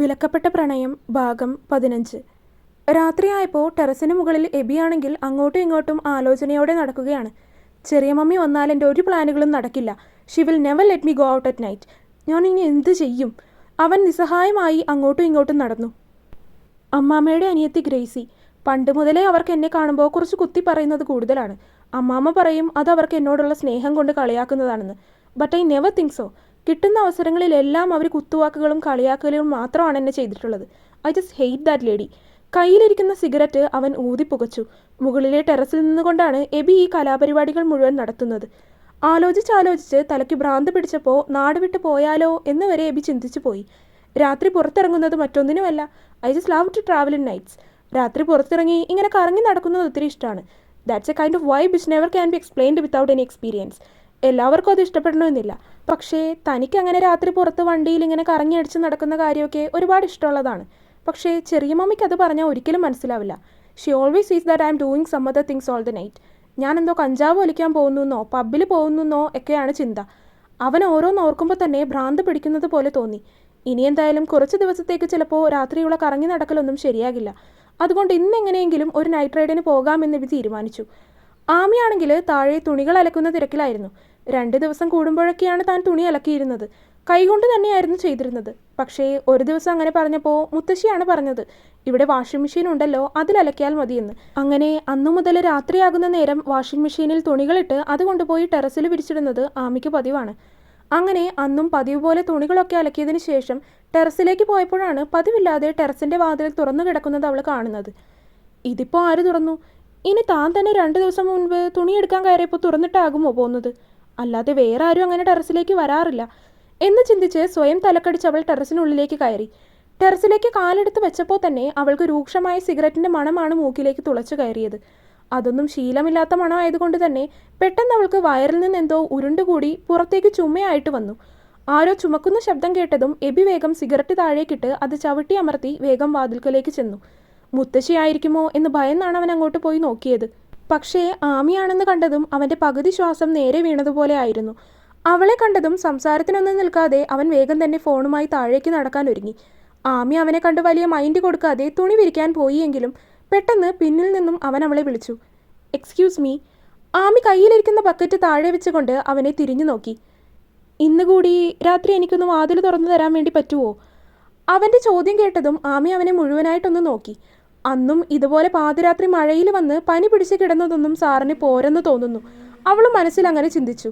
വിലക്കപ്പെട്ട പ്രണയം ഭാഗം പതിനഞ്ച്. രാത്രിയായപ്പോൾ ടെറസിന് മുകളിൽ എബിയാണെങ്കിൽ അങ്ങോട്ടും ഇങ്ങോട്ടും ആലോചനയോടെ നടക്കുകയാണ്. ചെറിയ മമ്മി വന്നാൽ എന്റെ ഒരു പ്ലാനുകളും നടക്കില്ല. She will never let me go out at night ഞാൻ ഇനി എന്ത് ചെയ്യും? അവൻ നിസ്സഹായമായി അങ്ങോട്ടും ഇങ്ങോട്ടും നടന്നു. അമ്മാമ്മയുടെ അനിയത്തി ഗ്രേസി. പണ്ട് മുതലേ അവർക്ക് എന്നെ കാണുമ്പോൾ കുറച്ച് കുത്തി പറയുന്നത് കൂടുതലാണ്. അമ്മാമ്മ പറയും അത് അവർക്ക് എന്നോടുള്ള സ്നേഹം കൊണ്ട് കളിയാക്കുന്നതാണെന്ന്. But I never think so കിട്ടുന്ന അവസരങ്ങളിലെല്ലാം അവർ കുത്തുവാക്കുകളും കളിയാക്കലുകളും മാത്രമാണ് എന്നെ ചെയ്തിട്ടുള്ളത്. I just hate that lady കയ്യിലിരിക്കുന്ന സിഗരറ്റ് അവൻ ഊതിപ്പുകച്ചു മുകളിലെ ടെറസിൽ നിന്നുകൊണ്ടാണ് എബി ഈ കലാപരിപാടികൾ മുഴുവൻ നടത്തുന്നത്. ആലോചിച്ചാലോചിച്ച് തലയ്ക്ക് ഭ്രാന്ത് പിടിച്ചപ്പോൾ നാട് വിട്ടു പോയാലോ എന്ന് വരെ എബി ചിന്തിച്ചു പോയി. രാത്രി പുറത്തിറങ്ങുന്നത് മറ്റൊന്നിനുമല്ല. I just love to travel in nights രാത്രി പുറത്തിറങ്ങി ഇങ്ങനെ കറങ്ങി നടക്കുന്നത് ഒത്തിരി ഇഷ്ടമാണ്. That's a kind of vibes never can be explained without any experience എല്ലാവർക്കും അത് ഇഷ്ടപ്പെടണമെന്നില്ല. പക്ഷേ തനിക്ക് അങ്ങനെ രാത്രി പുറത്ത് വണ്ടിയിൽ ഇങ്ങനെ കറങ്ങി അടിച്ച് നടക്കുന്ന കാര്യമൊക്കെ ഒരുപാട് ഇഷ്ടമുള്ളതാണ്. പക്ഷേ ചെറിയ മമ്മിക്ക് അത് പറഞ്ഞാൽ ഒരിക്കലും മനസ്സിലാവില്ല. She always sees that I'm doing some other things all the night ഞാൻ എന്തോ കഞ്ചാവ് വലിക്കാൻ പോകുന്നെന്നോ പബ്ബിൽ പോകുന്നെന്നോ ഒക്കെയാണ് ചിന്ത. അവൻ ഓരോന്ന് ഓർക്കുമ്പോൾ തന്നെ ഭ്രാന്ത് പിടിക്കുന്നത് പോലെ തോന്നി. ഇനി എന്തായാലും കുറച്ച് ദിവസത്തേക്ക് ചിലപ്പോൾ രാത്രിയുള്ള കറങ്ങി നടക്കലൊന്നും ശരിയാകില്ല. അതുകൊണ്ട് ഇന്നെങ്ങനെയെങ്കിലും ഒരു നൈറ്റ് റൈഡിന് പോകാമെന്ന് ഇവ തീരുമാനിച്ചു. ആമിയാണെങ്കിൽ താഴെ തുണികൾ അലക്കുന്ന തിരക്കിലായിരുന്നു. രണ്ട് ദിവസം കൂടുമ്പോഴൊക്കെയാണ് താൻ തുണി അലക്കിയിരുന്നത്. കൈകൊണ്ട് തന്നെയായിരുന്നു ചെയ്തിരുന്നത്. പക്ഷേ ഒരു ദിവസം അങ്ങനെ പറഞ്ഞപ്പോൾ മുത്തശ്ശിയാണ് പറഞ്ഞത് ഇവിടെ വാഷിംഗ് മെഷീൻ ഉണ്ടല്ലോ അതിലലക്കിയാൽ മതിയെന്ന്. അങ്ങനെ അന്നു മുതൽ രാത്രിയാകുന്ന നേരം വാഷിംഗ് മെഷീനിൽ തുണികളിട്ട് അത് കൊണ്ടുപോയി ടെറസിൽ വിരിച്ചിടുന്നത് ആമിക്ക് പതിവാണ്. അങ്ങനെ അന്നും പതിവ് പോലെ തുണികളൊക്കെ അലക്കിയതിന് ശേഷം ടെറസിലേക്ക് പോയപ്പോഴാണ് പതിവില്ലാതെ ടെറസിന്റെ വാതിൽ തുറന്നു കിടക്കുന്നത് അവൾ കാണുന്നത്. ഇതിപ്പോൾ ആര് തുറന്നു? ഇനി താൻ തന്നെ രണ്ട് ദിവസം മുൻപ് തുണിയെടുക്കാൻ കയറിയപ്പോൾ തുറന്നിട്ടാകുമോ പോകുന്നത് അല്ലാതെ വേറെ ആരും അങ്ങനെ ടെറസിലേക്ക് വരാറില്ല. എന്ന് ചിന്തിച്ച് സ്വയം തലക്കടിച്ച് അവൾ ടെറസിനുള്ളിലേക്ക് കയറി. ടെറസിലേക്ക് കാലെടുത്ത് വെച്ചപ്പോൾ തന്നെ അവൾക്ക് രൂക്ഷമായ സിഗരറ്റിന്റെ മണമാണ് മൂക്കിലേക്ക് തുളച്ചു കയറിയത്. അതൊന്നും ശീലമില്ലാത്ത മണമായതുകൊണ്ട് തന്നെ പെട്ടെന്ന് അവൾക്ക് വയറിൽ നിന്ന് എന്തോ ഉരുണ്ടുകൂടി പുറത്തേക്ക് ചുമയായിട്ട് വന്നു. ആരോ ചുമക്കുന്ന ശബ്ദം കേട്ടതും എബി വേഗം സിഗരറ്റ് താഴേക്കിട്ട് അത് ചവിട്ടി അമർത്തി വേഗം വാതിൽക്കലേക്ക് ചെന്നു. മുത്തശ്ശിയായിരിക്കുമോ? എന്ന് ഭയന്നാണ് അവൻ അങ്ങോട്ട് പോയി നോക്കിയത്. പക്ഷേ ആമിയാണെന്ന് കണ്ടതും അവന്റെ പകുതി ശ്വാസം നേരെ വീണതുപോലെ ആയിരുന്നു. അവളെ കണ്ടതും സംസാരത്തിനൊന്നും നിൽക്കാതെ അവൻ വേഗം തന്നെ ഫോണുമായി താഴേക്ക് നടക്കാൻ ഒരുങ്ങി. ആമി അവനെ കണ്ട് വലിയ മൈൻഡ് കൊടുക്കാതെ തുണി വിരിക്കാൻ പോയിയെങ്കിലും പെട്ടെന്ന് പിന്നിൽ നിന്നും അവൻ അവളെ വിളിച്ചു. എക്സ്ക്യൂസ് മീ ആമി കയ്യിലിരിക്കുന്ന ബക്കറ്റ് താഴെ വെച്ചുകൊണ്ട് അവനെ തിരിഞ്ഞു നോക്കി. ഇന്ന് കൂടി രാത്രി എനിക്കൊന്ന് വാതിൽ തുറന്നു തരാൻ വേണ്ടി പറ്റുമോ അവന്റെ ചോദ്യം കേട്ടതും ആമി അവനെ മുഴുവനായിട്ടൊന്ന് നോക്കി. അന്നും ഇതുപോലെ പാതിരാത്രി മഴയിൽ വന്ന് പനി പിടിച്ച് കിടന്നതൊന്നും സാറിന് പോരെന്ന് തോന്നുന്നു. അവൾ മനസ്സിൽ അങ്ങനെ ചിന്തിച്ചു.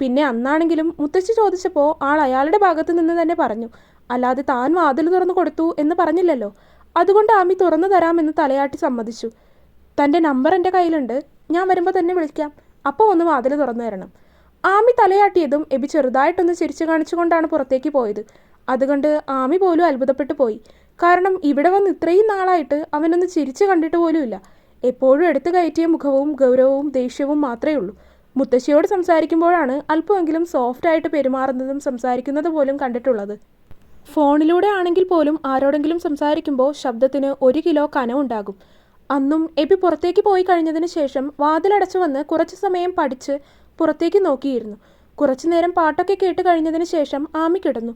പിന്നെ അന്നാണെങ്കിലും മുത്തശ്ശി ചോദിച്ചപ്പോൾ ആൾ അയാളുടെ ഭാഗത്ത് നിന്ന് തന്നെ പറഞ്ഞു അല്ലാതെ താൻ വാതിൽ തുറന്നു കൊടുത്തു എന്ന് പറഞ്ഞില്ലല്ലോ. അതുകൊണ്ട് ആമി തുറന്നു തരാമെന്ന് തലയാട്ടി സമ്മതിച്ചു. തന്റെ നമ്പർ എന്റെ കയ്യിലുണ്ട്. ഞാൻ വരുമ്പോൾ തന്നെ വിളിക്കാം. അപ്പോൾ ഒന്ന് വാതിൽ തുറന്നു തരണം. ആമി തലയാട്ടിയതും എബി ചെറുതായിട്ടൊന്ന് ചിരിച്ചു കാണിച്ചുകൊണ്ടാണ് പുറത്തേക്ക് പോയത്. അതുകൊണ്ട് ആമി പോലും അത്ഭുതപ്പെട്ടു പോയി. കാരണം ഇവിടെ വന്ന് ഇത്രയും നാളായിട്ട് അവനൊന്ന് ചിരിച്ചു കണ്ടിട്ട് പോലുമില്ല എപ്പോഴും എടുത്തു കയറ്റിയ മുഖവും ഗൗരവവും ദേഷ്യവും മാത്രമേ ഉള്ളൂ. മുത്തശ്ശിയോട് സംസാരിക്കുമ്പോഴാണ് അല്പമെങ്കിലും സോഫ്റ്റ് ആയിട്ട് പെരുമാറുന്നതും സംസാരിക്കുന്നത് പോലും കണ്ടിട്ടുള്ളത്. ഫോണിലൂടെ ആണെങ്കിൽ പോലും ആരോടെങ്കിലും സംസാരിക്കുമ്പോൾ ശബ്ദത്തിന് ഒരു കിലോ കനമുണ്ടാകും അന്നും എബി പുറത്തേക്ക് പോയി കഴിഞ്ഞതിന് ശേഷം വാതിലടച്ചു വന്ന് കുറച്ചു സമയം പഠിച്ച് പുറത്തേക്ക് നോക്കിയിരുന്നു. കുറച്ചു നേരം പാട്ടൊക്കെ കേട്ട് കഴിഞ്ഞതിന് ശേഷം ആമി കിടന്നു.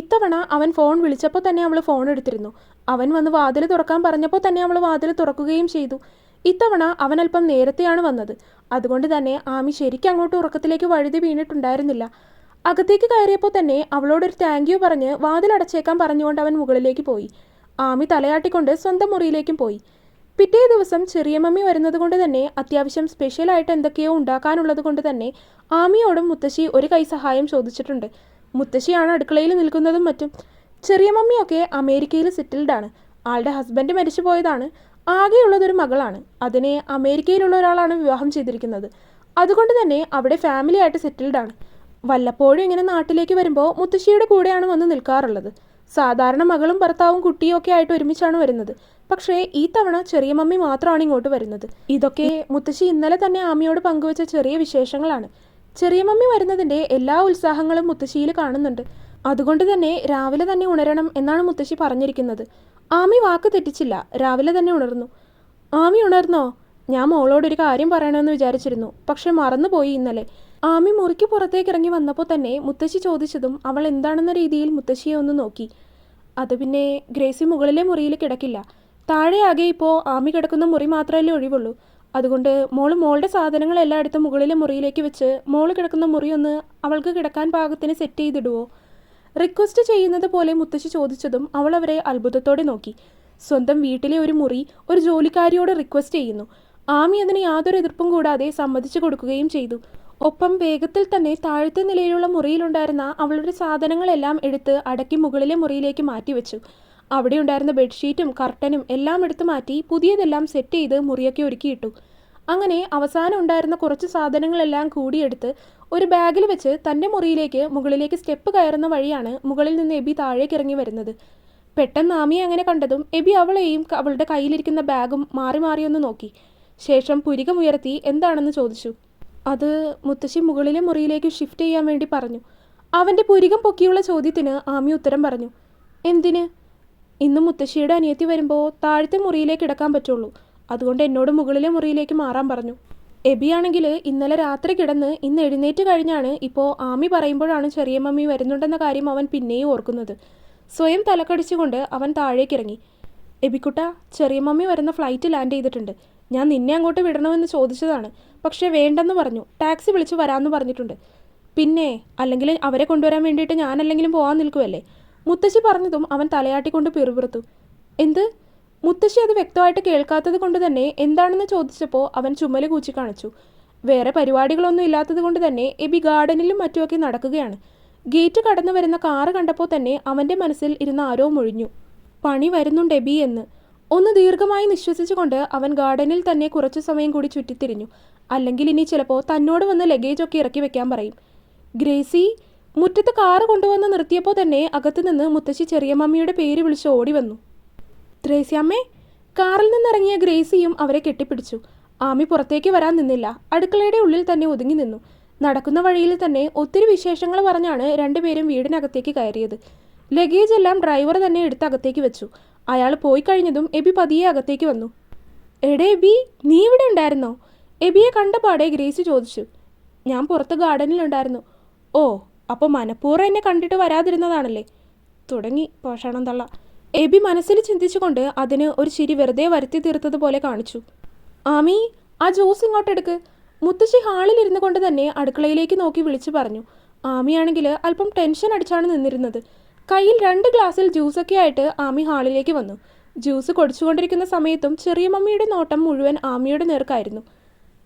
ഇത്തവണ അവൻ ഫോൺ വിളിച്ചപ്പോൾ തന്നെ അവൾ ഫോൺ എടുത്തിരുന്നു. അവൻ വന്ന് വാതിൽ തുറക്കാൻ പറഞ്ഞപ്പോൾ തന്നെ അവൾ വാതിൽ തുറക്കുകയും ചെയ്തു. ഇത്തവണ അവൻ അല്പം നേരത്തെയാണ് വന്നത്. അതുകൊണ്ട് തന്നെ ആമി ശരിക്കും അങ്ങോട്ട് ഉറക്കത്തിലേക്ക് വഴുതി വീണിട്ടുണ്ടായിരുന്നില്ല. അകത്തേക്ക് കയറിയപ്പോൾ തന്നെ അവളോടൊരു താങ്ക് യു പറഞ്ഞ് വാതിലടച്ചേക്കാൻ പറഞ്ഞുകൊണ്ട് അവൻ മുകളിലേക്ക് പോയി. ആമി തലയാട്ടിക്കൊണ്ട് സ്വന്തം മുറിയിലേക്കും പോയി. പിറ്റേ ദിവസം ചെറിയ മമ്മി വരുന്നത് കൊണ്ട് തന്നെ അത്യാവശ്യം സ്പെഷ്യലായിട്ട് എന്തൊക്കെയോ ഉണ്ടാക്കാനുള്ളത് കൊണ്ട് തന്നെ ആമിയോടും മുത്തശ്ശി ഒരു കൈ സഹായം ചോദിച്ചിട്ടുണ്ട്. മുത്തശ്ശിയാണ് അടുക്കളയിൽ നിൽക്കുന്നതും മറ്റും. ചെറിയ മമ്മിയൊക്കെ അമേരിക്കയിൽ സെറ്റിൽഡ് ആണ് ആളുടെ ഹസ്ബൻഡ് മരിച്ചു പോയതാണ്. ആകെയുള്ളതൊരു മകളാണ്. അതിനെ അമേരിക്കയിലുള്ള ഒരാളാണ് വിവാഹം ചെയ്തിരിക്കുന്നത്. അതുകൊണ്ട് തന്നെ അവിടെ ഫാമിലി ആയിട്ട് സെറ്റിൽഡ് ആണ് വല്ലപ്പോഴും ഇങ്ങനെ നാട്ടിലേക്ക് വരുമ്പോൾ മുത്തശ്ശിയുടെ കൂടെയാണ് വന്ന് നിൽക്കാറുള്ളത്. സാധാരണ മകളും ഭർത്താവും കുട്ടിയും ഒക്കെ ആയിട്ട് ഒരുമിച്ചാണ് വരുന്നത്. പക്ഷേ ഈ തവണ ചെറിയ മമ്മി മാത്രമാണ് ഇങ്ങോട്ട് വരുന്നത്. ഇതൊക്കെ മുത്തശ്ശി ഇന്നലെ തന്നെ ആമിയോട് പങ്കുവച്ച ചെറിയ വിശേഷങ്ങളാണ്. ചെറിയ മമ്മി വരുന്നതിന്റെ എല്ലാ ഉത്സാഹങ്ങളും മുത്തശ്ശിയിൽ കാണുന്നുണ്ട്. അതുകൊണ്ട് തന്നെ രാവിലെ തന്നെ ഉണരണം എന്നാണ് മുത്തശ്ശി പറഞ്ഞിരിക്കുന്നത്. ആമി വാക്ക് തെറ്റിച്ചില്ല. രാവിലെ തന്നെ ഉണർന്നു. ആമി ഉണർന്നോ? ഞാൻ മോളോടൊരു കാര്യം പറയണമെന്ന് വിചാരിച്ചിരുന്നു. പക്ഷെ മറന്നുപോയി ഇന്നലെ. ആമി മുറിക്ക് പുറത്തേക്ക് ഇറങ്ങി വന്നപ്പോൾ തന്നെ മുത്തശ്ശി ചോദിച്ചതും അവൾ എന്താണെന്ന രീതിയിൽ മുത്തശ്ശിയെ ഒന്ന് നോക്കി. അത് പിന്നെ ഗ്രേസി മുകളിലെ മുറിയിൽ കിടക്കില്ല. താഴെയാകെ ഇപ്പോൾ ആമി കിടക്കുന്ന മുറി മാത്രമല്ലേ ഒഴിവുള്ളൂ. അതുകൊണ്ട് മോൾ മോളുടെ സാധനങ്ങൾ എല്ലായിടത്തും മുകളിലെ മുറിയിലേക്ക് വെച്ച് മോൾ കിടക്കുന്ന മുറി ഒന്ന് അവൾക്ക് കിടക്കാൻ പാകത്തിന് സെറ്റ് ചെയ്തിടുവോ? റിക്വസ്റ്റ് ചെയ്യുന്നത് പോലെ മുത്തശ്ശി ചോദിച്ചതും അവൾ അവരെ അത്ഭുതത്തോടെ നോക്കി. സ്വന്തം വീട്ടിലെ ഒരു മുറി ഒരു ജോലിക്കാരിയോട് റിക്വസ്റ്റ് ചെയ്യുന്നു. ആമി അതിന് യാതൊരു എതിർപ്പും കൂടാതെ സമ്മതിച്ചു കൊടുക്കുകയും ചെയ്തു. ഒപ്പം വേഗത്തിൽ തന്നെ താഴത്തെ നിലയിലുള്ള മുറിയിലുണ്ടായിരുന്ന അവളുടെ സാധനങ്ങളെല്ലാം എടുത്ത് അടക്കി മുകളിലെ മുറിയിലേക്ക് മാറ്റിവെച്ചു. അവിടെ ഉണ്ടായിരുന്ന ബെഡ്ഷീറ്റും കർട്ടനും എല്ലാം എടുത്തു മാറ്റി പുതിയതെല്ലാം സെറ്റ് ചെയ്ത് മുറിയൊക്കെ ഒരുക്കിയിട്ടു അങ്ങനെ അവസാനം ഉണ്ടായിരുന്ന കുറച്ച് സാധനങ്ങളെല്ലാം കൂടിയെടുത്ത് ഒരു ബാഗിൽ വെച്ച് തന്റെ മുറിയിലേക്ക് മുകളിലേക്ക് സ്റ്റെപ്പ് കയറുന്ന വഴിയാണ് മുകളിൽ നിന്ന് എബി താഴേക്ക് ഇറങ്ങി വരുന്നത്. പെട്ടെന്ന് ആമിയെ അങ്ങനെ കണ്ടതും എബി അവളെയും അവളുടെ കയ്യിലിരിക്കുന്ന ബാഗും മാറി ഒന്ന് നോക്കി. ശേഷം പുരികമുയർത്തി എന്താണെന്ന് ചോദിച്ചു. അത് മുത്തശ്ശി മുകളിലെ മുറിയിലേക്ക് ഷിഫ്റ്റ് ചെയ്യാൻ വേണ്ടി പറഞ്ഞു. അവന്റെ പുരികം പൊക്കിയുള്ള ചോദ്യത്തിന് ആമി ഉത്തരം പറഞ്ഞു. എന്തിന്? ഇന്ന് മുത്തശ്ശിയുടെ അനിയത്തി വരുമ്പോൾ താഴത്തെ മുറിയിലേക്ക് കിടക്കാൻ പറ്റുള്ളൂ. അതുകൊണ്ട് എന്നോട് മുകളിലെ മുറിയിലേക്ക് മാറാൻ പറഞ്ഞു. എബിയാണെങ്കിൽ ഇന്നലെ രാത്രി കിടന്ന് ഇന്ന് എഴുന്നേറ്റ് കഴിഞ്ഞാണ് ഇപ്പോൾ ആമി പറയുമ്പോഴാണ് ചെറിയ മമ്മി വരുന്നുണ്ടെന്ന കാര്യം അവൻ പിന്നെയും ഓർക്കുന്നത്. സ്വയം തലക്കടിച്ചുകൊണ്ട് അവൻ താഴേക്കിറങ്ങി. എബിക്കുട്ട ചെറിയ മമ്മി വരുന്ന ഫ്ലൈറ്റ് ലാൻഡ് ചെയ്തിട്ടുണ്ട്. ഞാൻ നിന്നെ അങ്ങോട്ട് വിടണമെന്ന് ചോദിച്ചതാണ്. പക്ഷേ വേണ്ടെന്ന് പറഞ്ഞു. ടാക്സി വിളിച്ച് വരാമെന്ന് പറഞ്ഞിട്ടുണ്ട്. പിന്നെ അല്ലെങ്കിൽ അവരെ കൊണ്ടുവരാൻ വേണ്ടിയിട്ട് ഞാനല്ലെങ്കിലും പോകാൻ നിൽക്കുമല്ലേ മുത്തശ്ശി പറഞ്ഞതും അവൻ തലയാട്ടിക്കൊണ്ട് പിറുപിറുത്തു. എന്ത്? മുത്തശ്ശി അത് വ്യക്തമായിട്ട് കേൾക്കാത്തത് കൊണ്ട് തന്നെ എന്താണെന്ന് ചോദിച്ചപ്പോൾ അവൻ ചുമൽ കൂച്ചി കാണിച്ചു. വേറെ പരിപാടികളൊന്നും ഇല്ലാത്തത് കൊണ്ട് തന്നെ എബി ഗാർഡനിലും മറ്റുമൊക്കെ നടക്കുകയാണ്. ഗേറ്റ് കടന്നു വരുന്ന കാറ് കണ്ടപ്പോൾ തന്നെ അവന്റെ മനസ്സിൽ ഇരുന്ന ആരോ മൊഴിഞ്ഞു. പണി വരുന്നുണ്ട് എബി എന്ന്. ഒന്ന് ദീർഘമായി നിശ്വസിച്ചുകൊണ്ട് അവൻ ഗാർഡനിൽ തന്നെ കുറച്ചു സമയം കൂടി ചുറ്റിത്തിരിഞ്ഞു. അല്ലെങ്കിൽ ഇനി ചിലപ്പോൾ തന്നോട് വന്ന് ലഗേജൊക്കെ ഇറക്കി വെക്കാൻ പറയും. ഗ്രേസി മുറ്റത്ത് കാറ് കൊണ്ടുവന്ന് നിർത്തിയപ്പോൾ തന്നെ അകത്തുനിന്ന് മുത്തശ്ശി ചെറിയ മമ്മിയുടെ പേര് വിളിച്ച് ഓടി വന്നു. ത്രേസ്യാമ്മേ കാറിൽ നിന്നിറങ്ങിയ ഗ്രേസിയും അവരെ കെട്ടിപ്പിടിച്ചു. ആമി പുറത്തേക്ക് വരാൻ നിന്നില്ല. അടുക്കളയുടെ ഉള്ളിൽ തന്നെ ഒതുങ്ങി നിന്നു. നടക്കുന്ന വഴിയിൽ തന്നെ ഒത്തിരി വിശേഷങ്ങൾ പറഞ്ഞാണ് രണ്ടുപേരും വീടിനകത്തേക്ക് കയറിയത്. ലഗേജ് എല്ലാം ഡ്രൈവർ തന്നെ എടുത്ത് അകത്തേക്ക് വെച്ചു. അയാൾ പോയി കഴിഞ്ഞതും എബി പതിയെ അകത്തേക്ക് വന്നു. എടേ എബി നീ ഇവിടെ ഉണ്ടായിരുന്നോ? എബിയെ കണ്ടപാടെ ഗ്രേസി ചോദിച്ചു. ഞാൻ പുറത്ത് ഗാർഡനിലുണ്ടായിരുന്നു ഓ അപ്പോൾ മനഃപൂർവം എന്നെ കണ്ടിട്ട് വരാതിരുന്നതാണല്ലേ? തുടങ്ങി പോഷണം തള്ള. എബി മനസ്സിൽ ചിന്തിച്ചുകൊണ്ട് അതിന് ഒരു ചിരി വെറുതെ വരുത്തി തീർത്തതുപോലെ കാണിച്ചു. ആമി ആ ജ്യൂസ് ഇങ്ങോട്ട് എടുക്ക്. മുത്തശ്ശി ഹാളിൽ ഇരുന്നു കൊണ്ട് തന്നെ അടുക്കളയിലേക്ക് നോക്കി വിളിച്ചു പറഞ്ഞു. ആമിയാണെങ്കിൽ അല്പം ടെൻഷൻ അടിച്ചാണ് നിന്നിരുന്നത്. കയ്യിൽ രണ്ട് ഗ്ലാസ്സിൽ ജ്യൂസൊക്കെ ആയിട്ട് ആമി ഹാളിലേക്ക് വന്നു. ജ്യൂസ് കൊടിച്ചുകൊണ്ടിരിക്കുന്ന സമയത്തും ചെറിയ മമ്മിയുടെ നോട്ടം മുഴുവൻ ആമിയുടെ നേർക്കായിരുന്നു.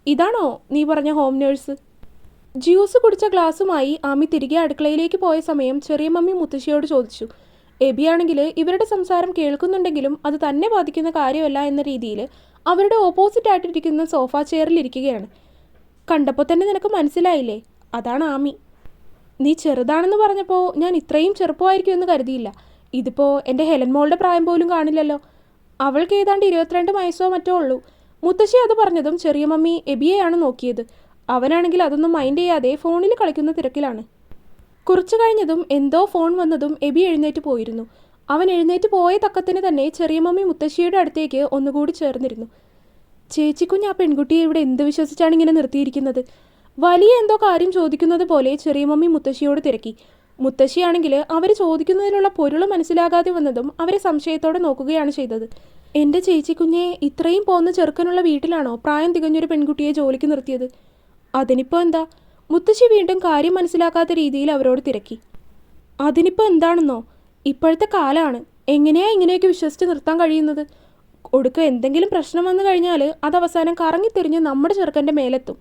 ഇതാണോ നീ പറഞ്ഞ ഹോം നേഴ്സ്? ജ്യൂസ് കുടിച്ച ഗ്ലാസുമായി ആമി തിരികെ അടുക്കളയിലേക്ക് പോയ സമയം ചെറിയ മമ്മി മുത്തശ്ശിയോട് ചോദിച്ചു എബിയാണെങ്കിൽ ഇവരുടെ സംസാരം കേൾക്കുന്നുണ്ടെങ്കിലും അത് തന്നെ ബാധിക്കുന്ന കാര്യമല്ല എന്ന രീതിയിൽ അവരുടെ ഓപ്പോസിറ്റ് ആയിട്ടിരിക്കുന്ന സോഫ ചെയറിൽ ഇരിക്കുകയാണ്. കണ്ടപ്പോൾ തന്നെ നിനക്ക് മനസ്സിലായില്ലേ? അതാണ് ആമി. നീ ചെറുതാണെന്ന് പറഞ്ഞപ്പോൾ ഞാൻ ഇത്രയും ചെറുപ്പമായിരിക്കും എന്ന് കരുതിയില്ല. ഇതിപ്പോൾ എന്റെ ഹെലൻ മോളുടെ പ്രായം പോലും കാണില്ലല്ലോ. അവൾക്ക് ഏതാണ്ട് ഇരുപത്തിരണ്ട് വയസ്സോ മറ്റോ ഉള്ളൂ. മുത്തശ്ശി അത് പറഞ്ഞതും ചെറിയ മമ്മി എബിയെയാണ് നോക്കിയത്. അവനാണെങ്കിൽ അതൊന്നും മൈൻഡ് ചെയ്യാതെ ഫോണിൽ കളിക്കുന്ന തിരക്കിലാണ്. കുറച്ചു കഴിഞ്ഞതും എന്തോ ഫോൺ വന്നതും എബി എഴുന്നേറ്റ് പോയിരുന്നു. അവൻ എഴുന്നേറ്റ് പോയ തക്കത്തിന് തന്നെ ചെറിയ മമ്മി മുത്തശ്ശിയുടെ അടുത്തേക്ക് ഒന്നുകൂടി ചേർന്നിരുന്നു. ചേച്ചിക്കുഞ്ഞ് ആ പെൺകുട്ടിയെ ഇവിടെ എന്ത് വിശ്വസിച്ചാണ് ഇങ്ങനെ നിർത്തിയിരിക്കുന്നത്? വലിയ എന്തോ കാര്യം ചോദിക്കുന്നത് പോലെ ചെറിയ മമ്മി മുത്തശ്ശിയോട് തിരക്കി. മുത്തശ്ശിയാണെങ്കിൽ അവർ ചോദിക്കുന്നതിലുള്ള പൊരുൾ മനസ്സിലാകാതെ വന്നതും അവരെ സംശയത്തോടെ നോക്കുകയാണ് ചെയ്തത്. എന്റെ ചേച്ചിക്കുഞ്ഞെ ഇത്രയും പോകുന്ന ചെറുക്കനുള്ള വീട്ടിലാണോ പ്രായം തികഞ്ഞൊരു പെൺകുട്ടിയെ ജോലിക്ക് നിർത്തിയത്? അതിനിപ്പോൾ എന്താ? മുത്തശ്ശി വീണ്ടും കാര്യം മനസ്സിലാക്കാത്ത രീതിയിൽ അവരോട് തിരക്കി. അതിനിപ്പോ എന്താണെന്നോ? ഇപ്പോഴത്തെ കാലമാണ് എങ്ങനെയാ ഇങ്ങനെയൊക്കെ വിശ്വസിച്ച് നിർത്താൻ കഴിയുന്നത്? ഒടുക്ക എന്തെങ്കിലും പ്രശ്നം വന്നു കഴിഞ്ഞാൽ അത് അവസാനം കറങ്ങിത്തിരിഞ്ഞ് നമ്മുടെ ചെറുക്കന്റെ മേലെത്തും.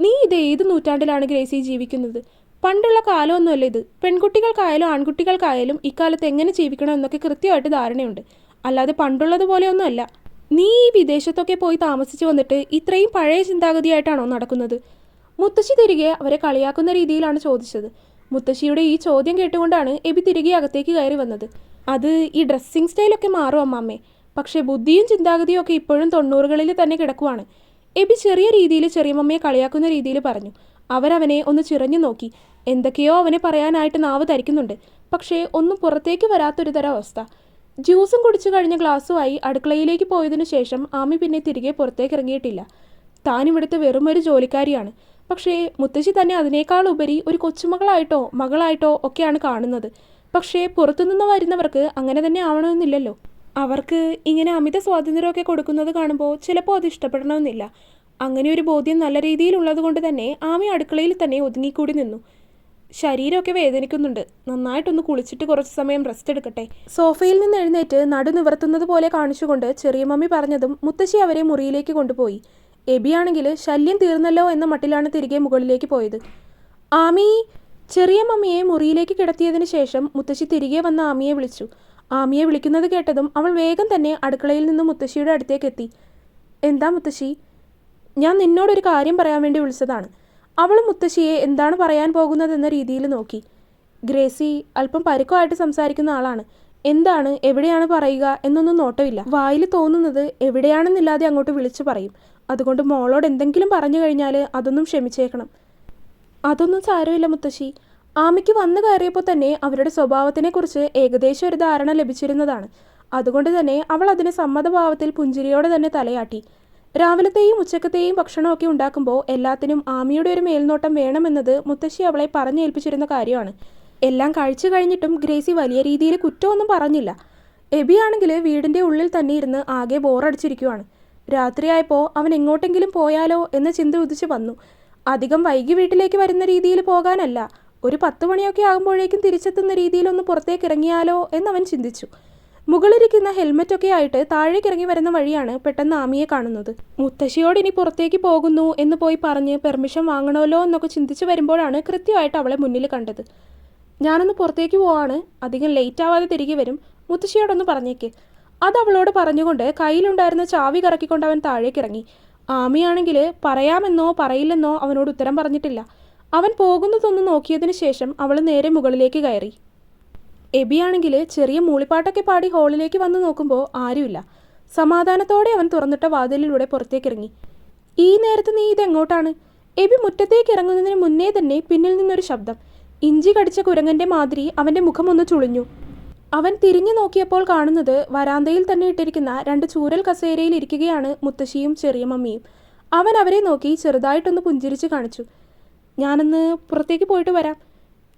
നീ ഇത് ഏത് നൂറ്റാണ്ടിലാണ് ഗ്രേസി ജീവിക്കുന്നത്? പണ്ടുള്ള കാലമൊന്നുമല്ല ഇത്. പെൺകുട്ടികൾക്കായാലും ആൺകുട്ടികൾക്കായാലും ഇക്കാലത്ത് എങ്ങനെ ജീവിക്കണം എന്നൊക്കെ കൃത്യമായിട്ട് ധാരണയുണ്ട്. അല്ലാതെ പണ്ടുള്ളതുപോലെയൊന്നുമല്ല. നീ ഈ വിദേശത്തൊക്കെ പോയി താമസിച്ചു വന്നിട്ട് ഇത്രയും പഴയ ചിന്താഗതിയായിട്ടാണോ നടക്കുന്നത്? മുത്തശ്ശി തിരികെ അവരെ കളിയാക്കുന്ന രീതിയിലാണ് ചോദിച്ചത്. മുത്തശ്ശിയുടെ ഈ ചോദ്യം കേട്ടുകൊണ്ടാണ് എബി തിരികെ അകത്തേക്ക് കയറി വന്നത്. അത് ഈ ഡ്രസ്സിങ് സ്റ്റൈലൊക്കെ മാറും അമ്മാമ്മേ. പക്ഷേ ബുദ്ധിയും ചിന്താഗതിയും ഒക്കെ ഇപ്പോഴും തൊണ്ണൂറുകളിൽ തന്നെ കിടക്കുവാണ്. എബി ചെറിയ രീതിയിൽ ചെറിയമ്മയെ കളിയാക്കുന്ന രീതിയിൽ പറഞ്ഞു. അവരവനെ ഒന്ന് ചിറഞ്ഞു നോക്കി. എന്തൊക്കെയോ അവനെ പറയാനായിട്ട് നാവ് ധരിക്കുന്നുണ്ട്. പക്ഷേ ഒന്നും പുറത്തേക്ക് വരാത്തൊരു തരം അവസ്ഥ. ജ്യൂസും കുടിച്ചു കഴിഞ്ഞ ഗ്ലാസ്സുമായി അടുക്കളയിലേക്ക് പോയതിനു ശേഷം ആമി പിന്നെ തിരികെ പുറത്തേക്ക് ഇറങ്ങിയിട്ടില്ല താൻ ഇവിടുത്തെ വെറും ഒരു ജോലിക്കാരിയാണ്. പക്ഷേ മുത്തശ്ശി തന്നെ അതിനേക്കാൾ ഉപരി ഒരു കൊച്ചുമകളായിട്ടോ മകളായിട്ടോ ഒക്കെയാണ് കാണുന്നത്. പക്ഷേ പുറത്തുനിന്ന് വരുന്നവർക്ക് അങ്ങനെ തന്നെ ആവണമെന്നില്ലല്ലോ. അവർക്ക് ഇങ്ങനെ അമിത സ്വാതന്ത്ര്യമൊക്കെ കൊടുക്കുന്നത് കാണുമ്പോൾ ചിലപ്പോൾ അത് ഇഷ്ടപ്പെടണമെന്നില്ല. അങ്ങനെ ഒരു ബോധ്യം നല്ല രീതിയിലുള്ളത് കൊണ്ട് തന്നെ ആമി അടുക്കളയിൽ തന്നെ ഒതുങ്ങിക്കൂടി നിന്നു. ശരീരമൊക്കെ വേദനിക്കുന്നുണ്ട്. നന്നായിട്ടൊന്ന് കുളിച്ചിട്ട് കുറച്ച് സമയം റെസ്റ്റ് എടുക്കട്ടെ. സോഫയിൽ നിന്ന് എഴുന്നേറ്റ് നടു നിവർത്തുന്നത് പോലെ കാണിച്ചുകൊണ്ട് ചെറിയ മമ്മി പറഞ്ഞതും മുത്തശ്ശി അവരെ മുറിയിലേക്ക് കൊണ്ടുപോയി. എബിയാണെങ്കിൽ ശല്യം തീർന്നല്ലോ എന്ന മട്ടിലാണ് തിരികെ മുകളിലേക്ക് പോയത്. ആമി ചെറിയ മമ്മിയെ മുറിയിലേക്ക് കിടത്തിയതിന് ശേഷം മുത്തശ്ശി തിരികെ വന്ന ആമിയെ വിളിച്ചു. ആമിയെ വിളിക്കുന്നത് കേട്ടതും അവൾ വേഗം തന്നെ അടുക്കളയിൽ നിന്ന് മുത്തശ്ശിയുടെ അടുത്തേക്ക് എത്തി. എന്താ മുത്തശ്ശി? ഞാൻ നിന്നോടൊരു കാര്യം പറയാൻ വേണ്ടി വിളിച്ചതാണ്. അവൾ മുത്തശ്ശിയെ എന്താണ് പറയാൻ പോകുന്നതെന്ന രീതിയിൽ നോക്കി. ഗ്രേസി അല്പം പരുക്കമായിട്ട് സംസാരിക്കുന്ന ആളാണ്. എന്താണ് എവിടെയാണ് പറയുക എന്നൊന്നും നോട്ടമില്ല. വായിൽ തോന്നുന്നത് എവിടെയാണെന്നില്ലാതെ അങ്ങോട്ട് വിളിച്ചു പറയും. അതുകൊണ്ട് മോളോട് എന്തെങ്കിലും പറഞ്ഞു കഴിഞ്ഞാൽ അതൊന്നും ക്ഷമിച്ചേക്കണം. അതൊന്നും സാരമില്ല മുത്തശ്ശി. ആമയ്ക്ക് വന്നു കയറിയപ്പോൾ തന്നെ അവരുടെ സ്വഭാവത്തിനെക്കുറിച്ച് ഏകദേശം ഒരു ധാരണ ലഭിച്ചിരുന്നതാണ്. അതുകൊണ്ട് തന്നെ അവൾ അതിന് സമ്മതഭാവത്തിൽ പുഞ്ചിരിയോടെ തന്നെ തലയാട്ടി. രാവിലത്തെയും ഉച്ചക്കത്തെയും ഭക്ഷണമൊക്കെ ഉണ്ടാക്കുമ്പോൾ എല്ലാത്തിനും ആമിയുടെ ഒരു മേൽനോട്ടം വേണമെന്നത് മുത്തശ്ശി അവളെ പറഞ്ഞേൽപ്പിച്ചിരുന്ന കാര്യമാണ്. എല്ലാം കഴിച്ചു കഴിഞ്ഞിട്ടും ഗ്രേസി വലിയ രീതിയിൽ കുറ്റമൊന്നും പറഞ്ഞില്ല. എബിയാണെങ്കിൽ വീടിന്റെ ഉള്ളിൽ തന്നെ ഇരുന്ന് ആകെ ബോറടിച്ചിരിക്കുവാണ്. രാത്രിയായപ്പോൾ അവൻ എങ്ങോട്ടെങ്കിലും പോയാലോ എന്ന ചിന്ത ഉദിച്ച് വന്നു. അധികം വൈകി വീട്ടിലേക്ക് വരുന്ന രീതിയിൽ പോകാനല്ല. ഒരു പത്ത് മണിയൊക്കെ ആകുമ്പോഴേക്കും തിരിച്ചെത്തുന്ന രീതിയിലൊന്ന് പുറത്തേക്ക് ഇറങ്ങിയാലോ എന്നവൻ ചിന്തിച്ചു. മുകളിലിരിക്കുന്ന ഹെൽമെറ്റൊക്കെ ആയിട്ട് താഴേക്ക് ഇറങ്ങി വരുന്ന വഴിയാണ് പെട്ടെന്ന് ആമിയെ കാണുന്നത്. മുത്തശ്ശിയോട് ഇനി പുറത്തേക്ക് പോകുന്നു എന്ന് പോയി പറഞ്ഞ് പെർമിഷൻ വാങ്ങണമല്ലോ എന്നൊക്കെ ചിന്തിച്ചു വരുമ്പോഴാണ് കൃത്യമായിട്ട് അവളെ മുന്നിൽ കണ്ടത്. ഞാനൊന്ന് പുറത്തേക്ക് പോവാണ്. അധികം ലേറ്റ് ആവാതെ തിരികെ വരും. മുത്തശ്ശിയോടൊന്ന് പറഞ്ഞേക്ക്. അത് അവളോട് പറഞ്ഞുകൊണ്ട് കയ്യിലുണ്ടായിരുന്ന ചാവി കറക്കിക്കൊണ്ട് അവൻ താഴേക്ക് ഇറങ്ങി. ആമിയാണെങ്കിൽ പറയാമെന്നോ പറയില്ലെന്നോ അവനോട് ഉത്തരം പറഞ്ഞിട്ടില്ല. അവൻ പോകുന്നതൊന്ന് നോക്കിയതിന് ശേഷം അവൾ നേരെ മുകളിലേക്ക് കയറി. എബിയാണെങ്കിൽ ചെറിയ മൂളിപ്പാട്ടൊക്കെ പാടി ഹോളിലേക്ക് വന്ന് നോക്കുമ്പോൾ ആരുമില്ല. സമാധാനത്തോടെ അവൻ തുറന്നിട്ട വാതിലിലൂടെ പുറത്തേക്കിറങ്ങി. ഈ നേരത്ത് നീ ഇതെങ്ങോട്ടാണ് എബി മുറ്റത്തേക്ക് ഇറങ്ങുന്നതിന് മുന്നേ തന്നെ പിന്നിൽ നിന്നൊരു ശബ്ദം. ഇഞ്ചി കടിച്ച കുരങ്ങന്റെ മാതിരി അവന്റെ മുഖം ഒന്ന് ചുളിഞ്ഞു. അവൻ തിരിഞ്ഞു നോക്കിയപ്പോൾ കാണുന്നത് വരാന്തയിൽ തന്നെ ഇട്ടിരിക്കുന്ന രണ്ട് ചൂരൽ കസേരയിൽ ഇരിക്കുകയാണ് മുത്തശ്ശിയും ചെറിയ മമ്മിയും. അവൻ അവരെ നോക്കി ചെറുതായിട്ടൊന്ന് പുഞ്ചിരിച്ച് കാണിച്ചു. ഞാനൊന്ന് പുറത്തേക്ക് പോയിട്ട് വരാം.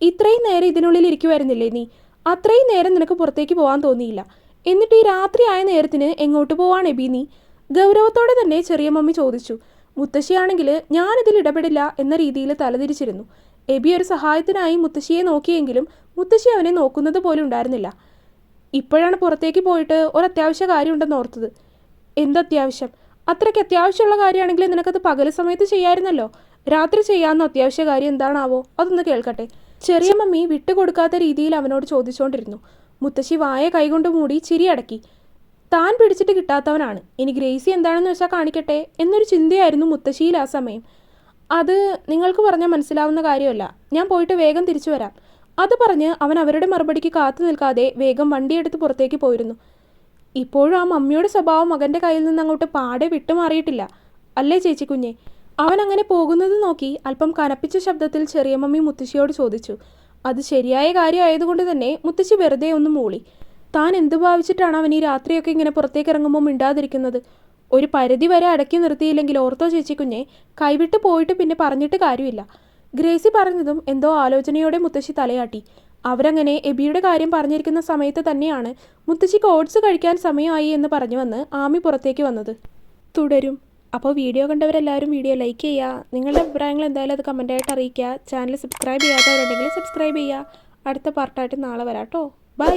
ഇത്രയും നേരം ഇതിനുള്ളിൽ ഇരിക്കുമായിരുന്നില്ലേ നീ? അത്രയും നേരം നിനക്ക് പുറത്തേക്ക് പോകാൻ തോന്നിയില്ല. എന്നിട്ട് ഈ രാത്രി ആയ നേരത്തിന് എങ്ങോട്ട് പോവാൻ എബി നീ ഗൗരവത്തോടെ തന്നെ ചെറിയ മമ്മി ചോദിച്ചു. മുത്തശ്ശിയാണെങ്കിൽ ഞാനിതിൽ ഇടപെടില്ല എന്ന രീതിയിൽ തലതിരിച്ചിരുന്നു. എബി ഒരു സഹായത്തിനായി മുത്തശ്ശിയെ നോക്കിയെങ്കിലും മുത്തശ്ശി അവനെ നോക്കുന്നത് പോലും ഉണ്ടായിരുന്നില്ല. ഇപ്പോഴാണ് പുറത്തേക്ക് പോയിട്ട് ഒരു അത്യാവശ്യ കാര്യമുണ്ടെന്ന് ഓർത്തത്. എന്തത്യാവശ്യം? അത്രയ്ക്ക് അത്യാവശ്യമുള്ള കാര്യമാണെങ്കിൽ നിനക്കത് പകൽ സമയത്ത് ചെയ്യാമായിരുന്നല്ലോ രാത്രി ചെയ്യാവുന്ന അത്യാവശ്യ കാര്യം എന്താണാവോ അതൊന്ന് കേൾക്കട്ടെ. ചെറിയ മമ്മി വിട്ടുകൊടുക്കാത്ത രീതിയിൽ അവനോട് ചോദിച്ചുകൊണ്ടിരുന്നു മുത്തശ്ശി വായ കൈകൊണ്ട് മൂടി ചിരി അടക്കി. താൻ പിടിച്ചിട്ട് കിട്ടാത്തവനാണ്. ഇനി ഗ്രേസി എന്താണെന്ന് വെച്ചാൽ കാണിക്കട്ടെ എന്നൊരു ചിന്തയായിരുന്നു മുത്തശ്ശിയിൽ ആ സമയം. അത് നിങ്ങൾക്ക് പറഞ്ഞാൽ മനസ്സിലാവുന്ന കാര്യമല്ല. ഞാൻ പോയിട്ട് വേഗം തിരിച്ചു വരാം. അത് പറഞ്ഞ് അവൻ അവരുടെ മറുപടിക്ക് കാത്തു നിൽക്കാതെ വേഗം വണ്ടിയെടുത്ത് പുറത്തേക്ക് പോയിരുന്നു. ഇപ്പോഴും ആ മമ്മിയുടെ സ്വഭാവം മകന്റെ കയ്യിൽ നിന്ന് അങ്ങോട്ട് പാടെ വിട്ടുമാറിയിട്ടില്ല. അല്ലേ ചേച്ചി കുഞ്ഞെ അവൻ അങ്ങനെ പോകുന്നത് നോക്കി അല്പം കനപ്പിച്ച ശബ്ദത്തിൽ ചെറിയ മമ്മി മുത്തശ്ശിയോട് ചോദിച്ചു അത് ശരിയായ കാര്യമായതുകൊണ്ട് തന്നെ മുത്തശ്ശി വെറുതെ ഒന്ന് മൂളി. താൻ എന്ത് ഭാവിച്ചിട്ടാണ് അവൻ ഈ രാത്രിയൊക്കെ ഇങ്ങനെ പുറത്തേക്ക് ഇറങ്ങുമ്പോൾ മിണ്ടാതിരിക്കുന്നത്? ഒരു പരിധി വരെ അടക്കി നിർത്തിയില്ലെങ്കിൽ ഓർത്തോ ചേച്ചി കുഞ്ഞെ കൈവിട്ട് പോയിട്ട് പിന്നെ പറഞ്ഞിട്ട് കാര്യമില്ല. ഗ്രേസി പറഞ്ഞതും എന്തോ ആലോചനയോടെ മുത്തശ്ശി തലയാട്ടി. അവരങ്ങനെ എബിയുടെ കാര്യം പറഞ്ഞിരിക്കുന്ന സമയത്ത് തന്നെയാണ് മുത്തശ്ശിക്ക് ഓട്സ് കഴിക്കാൻ സമയമായി എന്ന് പറഞ്ഞു വന്ന് ആമി പുറത്തേക്ക് വന്നത്. തുടരും. അപ്പോൾ വീഡിയോ കണ്ടവരെല്ലാവരും വീഡിയോ ലൈക്ക് ചെയ്യുക. നിങ്ങളുടെ അഭിപ്രായങ്ങൾ എന്തായാലും അത് കമന്റായിട്ട് അറിയിക്കുക. ചാനൽ സബ്സ്ക്രൈബ് ചെയ്യാത്തവരുണ്ടെങ്കിൽ സബ്സ്ക്രൈബ് ചെയ്യുക. അടുത്ത പാർട്ടായിട്ട് നാളെ വരാം കേട്ടോ. ബൈ